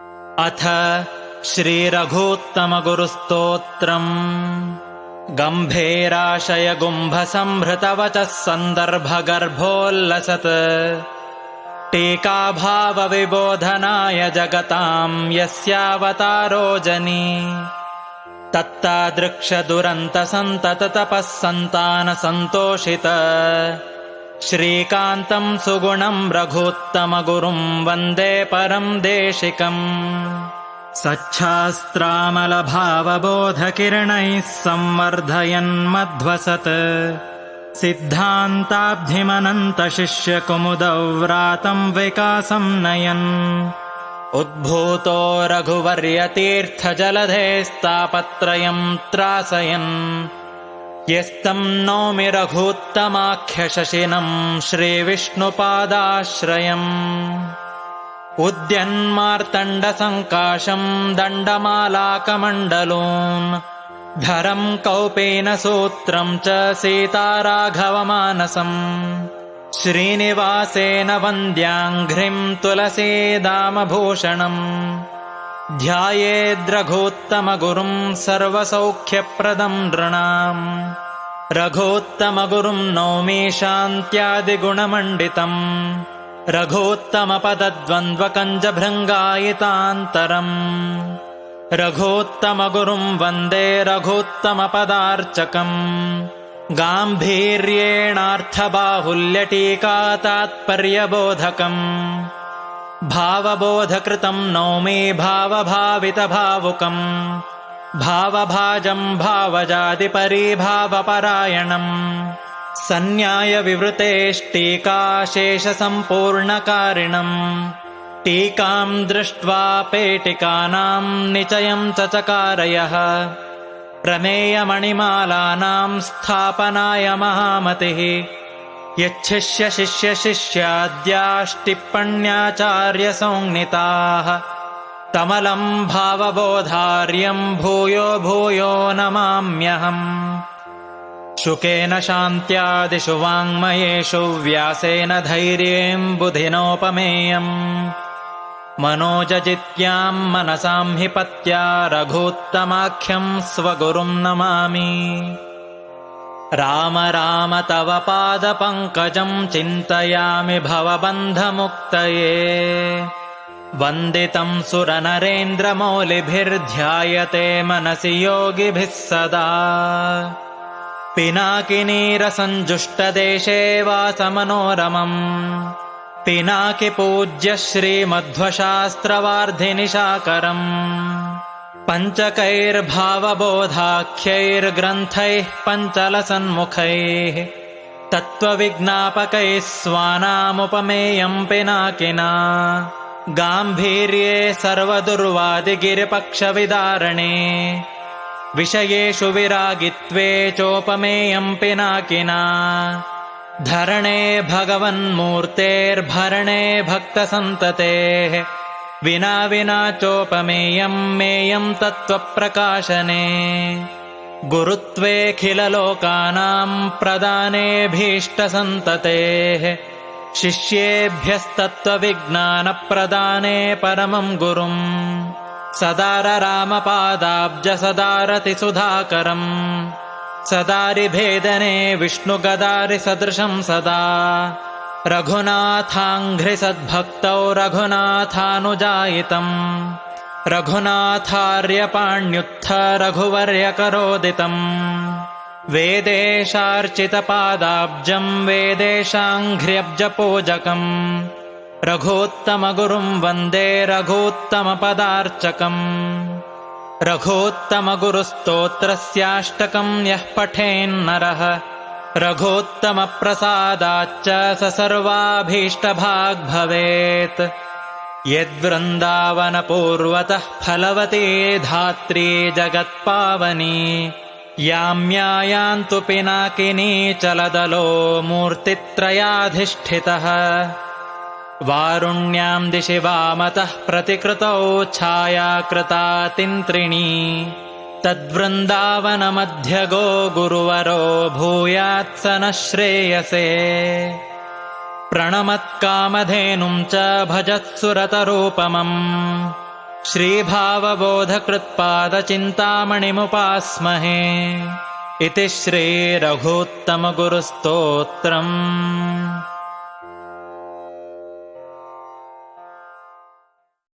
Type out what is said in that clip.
अथ श्रीरघूत्तमगुरुस्तोत्रम् गम्भीराशयगुम्भसम्भृतवचः सन्दर्भगर्भोल्लसत् टीकाभावविबोधनाय जगताम् यस्यावतारो जनी तत्तादृक्षदुरन्तसन्ततपः सन्तानसन्तोषित श्रीकान्तम् सुगुणम् रघुत्तमगुरुम् वन्दे परम् देशिकम् सच्छास्त्रामलभावबोधकिरणैः संवर्धयन्मध्वसत् सिद्धान्ताब्धिमनन्तशिष्यकुमुदौ व्रातम् विकासम् नयन्। उद्भूतो रघुवर्यतीर्थजलधेस्तापत्रयम् त्रासयन् यस्तम् नौमि रघूत्तमाख्यशशिनम् श्रीविष्णुपादाश्रयम्। उद्यन्मार्तण्डसङ्काशम् दण्डमालाकमण्डलोन्। धरम् कौपेनसूत्रम् च सीताराघवमानसम्। श्रीनिवासेन वन्द्याङ्घ्रिम् तुलसीदामभूषणम् ध्यायेद्रघोत्तमगुरुम् सर्वसौख्यप्रदम् नृणाम्। रघोत्तमगुरुम् नौमि शान्त्यादिगुणमण्डितम् रघोत्तमपदद्वन्द्वकञ्जभृङ्गायितान्तरम्। रघोत्तमगुरुम् वन्दे रघोत्तमपदार्चकम्। गाम्भीर्येणार्थबाहुल्यटीकातात्पर्यबोधकम् भावबोधकृतम् नौमि भावभावितभावुकम्। भावभाजम् भावजादिपरीभावपरायणम् सन्न्यायविवृतेष्टीकाशेषसम्पूर्णकारिणम् टीकाम् दृष्ट्वा पेटिकानाम् निचयम् च चकारयः प्रमेयमणिमालानाम् स्थापनाय महामतिः यच्छिष्यशिष्यशिष्याद्याष्टिप्पण्याचार्यसंज्ञिताः। तमलम् भावबोधार्यम् भूयो भूयो नमाम्यहम्। शुकेन शान्त्यादिषु वाङ्मयेषु व्यासेन धैर्येम् बुधिनोपमेयम्। मनोजजित्याम् मनसाम् हि पत्या रघूत्तमाख्यम् स्वगुरुम् नमामि राम राम तव पादपङ्कजम् चिन्तयामि भवबन्धमुक्तये। वन्दितम् सुरनरेन्द्रमौलिभिर्ध्यायते मनसि योगिभिः सदा। पिनाकिनीरसञ्जुष्टदेशे वासमनोरमम्। पिनाकिपूज्य श्रीमध्वशास्त्रवार्धिनिशाकरम् पञ्चकैर्भावबोधाख्यैर्ग्रन्थैः पञ्चलसन्मुखैः तत्त्वविज्ञापकैः स्वानामुपमेयम् पिनाकिना गाम्भीर्ये सर्वदुर्वादिगिरिपक्षविदारणे। विषयेषु विरागित्वे चोपमेयम् पिनाकिना धरणे भगवन्मूर्तेर्भरणे भक्तसन्ततेः विना विना चोपमेयम् मेयम् तत्त्वप्रकाशने। गुरुत्वेऽखिललोकानाम् प्रदानेऽभीष्टसन्ततेः। शिष्येभ्यस्तत्त्वविज्ञानप्रदाने परमम् गुरुम् सदाररामपादाब्जसदारतिसुधाकरम् सदारिभेदने विष्णुगदारिसदृशम् सदा रघुनाथाङ्घ्रिसद्भक्तौ रघुनाथानुजायितम्। रघुनाथार्यपाण्युत्थ रघुवर्यकरोदितम् वेदेशार्चितपादाब्जम् वेदेशाङ्घ्र्यब्जपूजकम्। रघोत्तमगुरुम् वन्दे रघोत्तमपदार्चकम्। रघोत्तमगुरुस्तोत्रस्याष्टकम् यः पठेन्नरः रघोत्तमप्रसादाच्च स सर्वाभीष्टभाग् भवेत् यद्वृन्दावनपूर्वतः फलवती धात्री जगत्पावनी। याम्यायान्तु पिनाकिनी चलदलो मूर्तित्रयाधिष्ठितः। वारुण्याम् दिशि वामतः प्रतिकृतौ छायाकृता तिन्त्रिणी तद्वृन्दावनमध्यगो गुरुवरो भूयात्स नः श्रेयसे प्रणमत्कामधेनुम् च भजत्सुरतरूपमम्। श्रीभावबोधकृत्पादचिन्तामणिमुपास्महे। इति श्रीरघूत्तमगुरुस्तोत्रम्